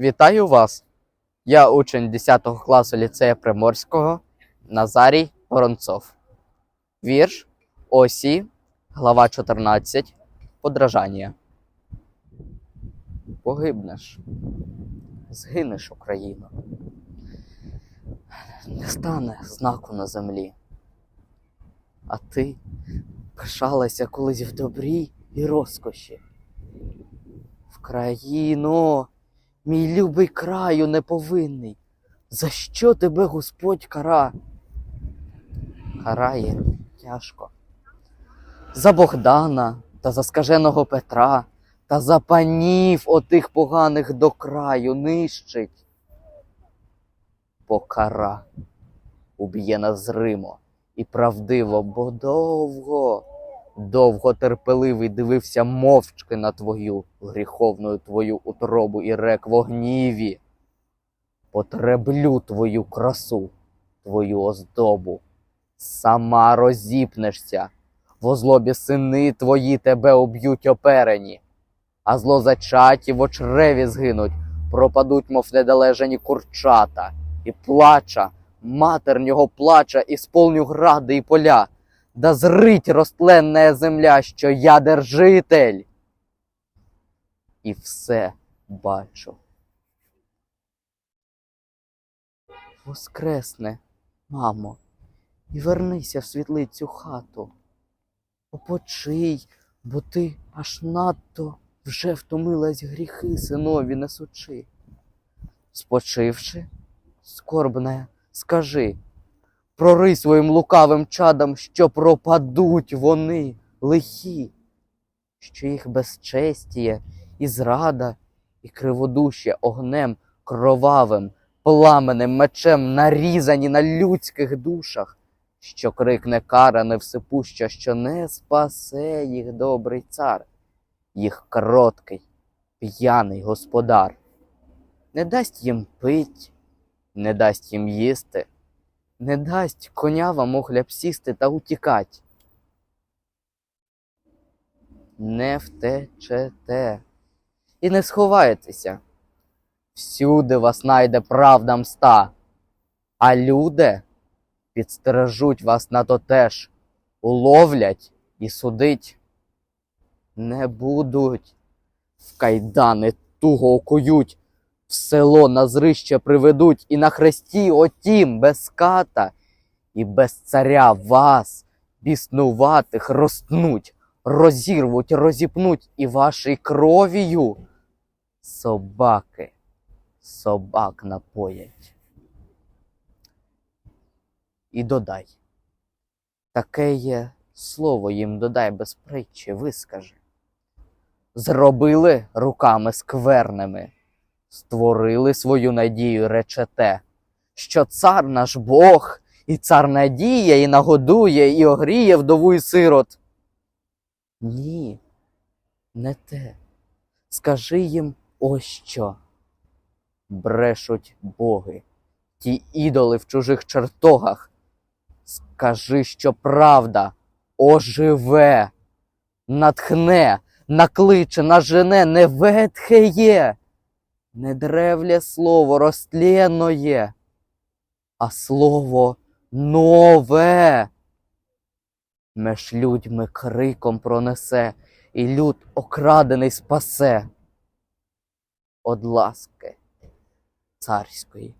Вітаю вас! Я учень 10 класу ліцею Приморського Назарій Воронцов. Вірш Осі, глава 14. Подражання. Погибнеш, згинеш Україну. Не стане знаку на землі. А ти пишалася колись в добрі і розкоші. В країну, мій любий краю неповинний, за що тебе Господь кара? Карає тяжко. За Богдана та за скаженого Петра, та за панів отих поганих до краю нищить. Покара уб'є назримо і правдиво, бо довго, довго терпеливий дивився мовчки на твою гріховну твою утробу і рек в гніві. Потреблю твою красу, твою оздобу. Сама розіпнешся, в злобі сини твої тебе уб'ють оперені, а злозачаті в очреві згинуть, пропадуть, мов недалежані курчата, і плача, матернього плача, і сполню гради і поля, да зрить ростленна земля, що я держитель. І все бачу. Воскресне, мамо, і вернися в світлицю хату. Опочий, бо ти аж надто вже втомилась гріхи синові несучи. Спочивши, скорбне, скажи, прорий своїм лукавим чадам, що пропадуть вони лихі, що їх безчестіє і зрада, і криводушя огнем кровавим, пламенем мечем нарізані на людських душах, що крикне кара невсипуща, що не спасе їх добрий цар, їх короткий, п'яний господар, не дасть їм пить, не дасть їм їсти, не дасть конявам у хляб сісти та утікать. Не втечете і не сховаєтеся. Всюди вас найде правда мста, а люди підстережуть вас на то теж, уловлять і судить. Не будуть, в кайдани туго окують, в село на зрище приведуть, і на хресті отім без ката, і без царя вас, біснуватих, розтнуть, розірвуть, розіпнуть і вашій кров'ю собаки, собак напоять. І додай. Таке є слово їм додай без притчі, вискажи. Зробили руками скверними, створили свою надію, речете, що цар наш Бог, і цар надіє, і нагодує, і огріє вдову і сирот. Ні, не те. Скажи їм ось що. Брешуть боги, ті ідоли в чужих чертогах. Скажи, що правда оживе, натхне, накличе, нажене, не ветхе є, не древлє слово розтлєноє, а слово нове. Меж людьми криком пронесе, і люд окрадений спасе. Од ласки царської